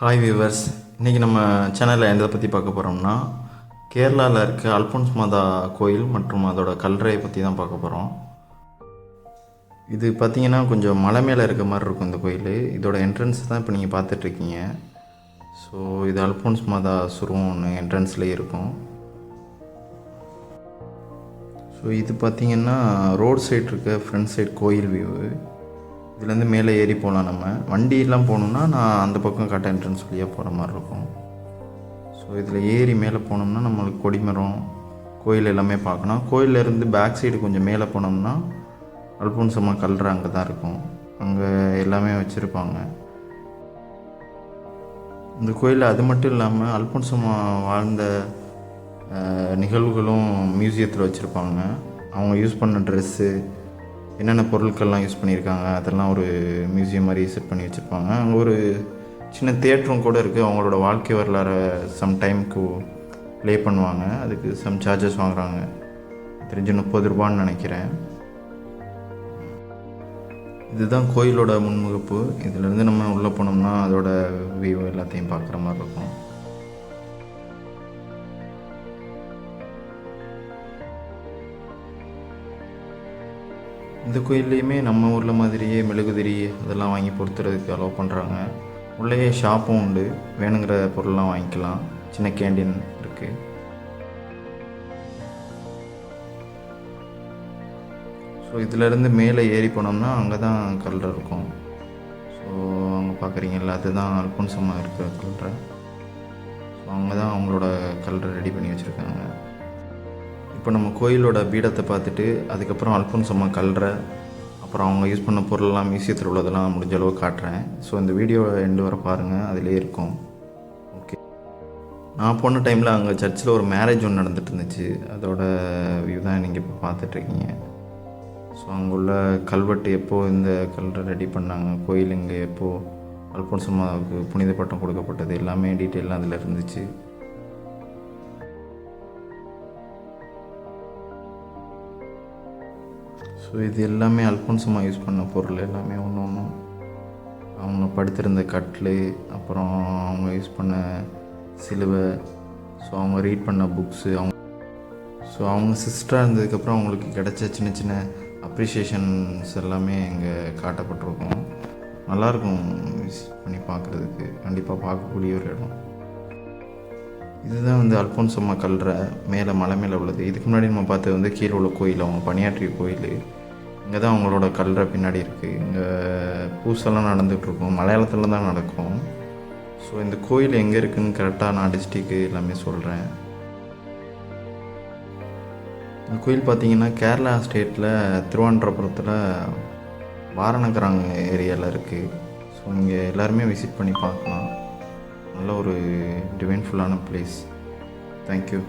Hi viewers இன்றைக்கி நம்ம சேனலில் எதை பற்றி பார்க்க போகிறோம்னா கேரளாவில் இருக்க அல்போன்ஸ் மாதா கோயில் மற்றும் அதோட கல்லறையை பற்றி தான் பார்க்க போகிறோம் இது பார்த்தீங்கன்னா கொஞ்சம் மலை மேலே இருக்க மாதிரி இருக்கும் இந்த கோயில். இதோட என்ட்ரன்ஸ் தான் இப்போ நீங்கள் பார்த்துட்ருக்கீங்க ஸோ இது அல்போன்ஸ் மாதா சுருவம் ஒன்று என்ட்ரன்ஸ்லேயே இருக்கும். ஸோ இது பார்த்தீங்கன்னா ரோட் சைடு இருக்க ஃப்ரண்ட் சைடு கோயில் வியூ இதுலேருந்து மேலே ஏறி போகலாம் நம்ம. வண்டியெல்லாம் போகணுன்னா நான் அந்த பக்கம் கட்ட என்ட்ரன்ஸ் வழியாக போகிற மாதிரி இருக்கும். ஸோ இதில் ஏறி மேலே போனோம்னா நம்மளுக்கு கொடிமரம் கோயில் எல்லாமே பார்க்கணும் கோயில்ல இருந்து பேக் சைடு கொஞ்சம் மேலே போனோம்னா அல்புன்சம்மா கல்ற அங்கே தான் இருக்கும். அங்கே எல்லாமே வச்சுருப்பாங்க. இந்த கோயிலில் அது மட்டும் இல்லாமல் அல்புன்சம்மா வாழ்ந்த நிகழ்வுகளும் மியூசியத்தில் வச்சுருப்பாங்க. அவங்க யூஸ் பண்ண ட்ரெஸ்ஸு என்னென்ன பொருட்கள்லாம் யூஸ் பண்ணியிருக்காங்க அதெல்லாம் ஒரு மியூசியம் மாதிரி செட் பண்ணி வச்சுருப்பாங்க. அங்கே ஒரு சின்ன தேட்டரும் கூட இருக்குது அவங்களோட வாழ்க்கை வரலாறு சம் டைமுக்கு ப்ளே பண்ணுவாங்க. அதுக்கு சம் சார்ஜஸ் வாங்குறாங்க. தெரிஞ்சு முப்பது ரூபான்னு நினைக்கிறேன். இதுதான் கோயிலோட முன்முகப்பு. இதுலேருந்து நம்ம உள்ளே போனோம்னா அதோட வியூ எல்லாத்தையும் பார்க்குற மாதிரி இருக்கும். இந்த கோயில்லையுமே நம்ம ஊரில் மாதிரியே மெழுகுதிரி அதெல்லாம் வாங்கி பொறுத்துறதுக்கு அலோவ் பண்ணுறாங்க உள்ளேயே ஷாப்பும் உண்டு. வேணுங்கிற பொருள்லாம் வாங்கிக்கலாம். சின்ன கேண்டீன் இருக்குது ஸோ இதிலேருந்து மேலே ஏறி போனோம்னா அங்கே தான் கல்ற இருக்கும். ஸோ அங்கே பார்க்குறீங்கல்ல அதுதான் அல்பன்சமாக இருக்கிற கல்ற. ஸோ அங்கே தான் அவங்களோட கல்ற ரெடி பண்ணி வச்சுருக்காங்க. இப்போ நம்ம கோயிலோட பீடத்தை பார்த்துட்டு அதுக்கப்புறம் அல்போன்சம்மா கல்ற அப்புறம் அவங்க யூஸ் பண்ண பொருளெல்லாம் மியூசியத்தில் உள்ளதெல்லாம் முடிஞ்ச அளவு காட்டுறேன். ஸோ இந்த வீடியோ எண்டு வர பாருங்கள் அதிலே இருக்கும். ஓகே நான் போன டைமில் அங்கே சர்ச்சில் ஒரு மேரேஜ் ஒன்று நடந்துட்டு இருந்துச்சு. அதோட வியூ தான் நீங்கள் இப்போ பார்த்துட்ருக்கீங்க ஸோ அங்கே உள்ள கல்வெட்டு எப்போது இந்த கல்றை ரெடி பண்ணாங்க? கோயில் இங்கே எப்போது அல்போன்சம்மாவுக்கு புனித பட்டம் கொடுக்கப்பட்டது. எல்லாமே டீட்டெயிலாம் அதில் இருந்துச்சு. ஸோ இது எல்லாமே அல்போன்சமாக யூஸ் பண்ண பொருள். எல்லாமே ஒன்று ஒன்றும் அவங்க படுத்திருந்த கட்லு அப்புறம் அவங்க யூஸ் பண்ண சிலுவை ஸோ அவங்க ரீட் பண்ண புக்ஸு அவங்க ஸோ அவங்க சிஸ்டராக இருந்ததுக்கப்புறம் அவங்களுக்கு கிடைச்ச சின்ன சின்ன அப்ரிஷியேஷன்ஸ் எல்லாமே இங்கே காட்டப்பட்டிருக்கும். நல்லாயிருக்கும் விசிட் பண்ணி பார்க்குறதுக்கு கண்டிப்பாக பார்க்கக்கூடிய ஒரு இடம். இதுதான் வந்து அல்போன்சம்மா கல்ற மேலே மலை மேலே உள்ளது. இதுக்கு முன்னாடி நம்ம பார்த்தது வந்து கீழே உள்ள கோயில் அவங்க பணியாற்றிய கோயில். இங்கே தான் அவங்களோட கல்ற பின்னாடி இருக்குது இங்கே பூசெல்லாம் நடந்துகிட்ருக்கும். மலையாளத்தில் தான் நடக்கும். ஸோ இந்த கோயில் எங்கே இருக்குதுன்னு கரெக்டாக நான் டிஸ்ட்ரிக்கு எல்லாமே சொல்கிறேன் இந்த கோயில் பார்த்தீங்கன்னா கேரளா ஸ்டேட்டில் திருவாண்டரபுரத்தில் வாரணகராங் ஏரியாவில் இருக்குது ஸோ இங்கே எல்லாருமே விசிட் பண்ணி பார்க்கலாம். நல்ல ஒரு டிவைன்ஃபுல்லான பிளேஸ் தேங்க்யூ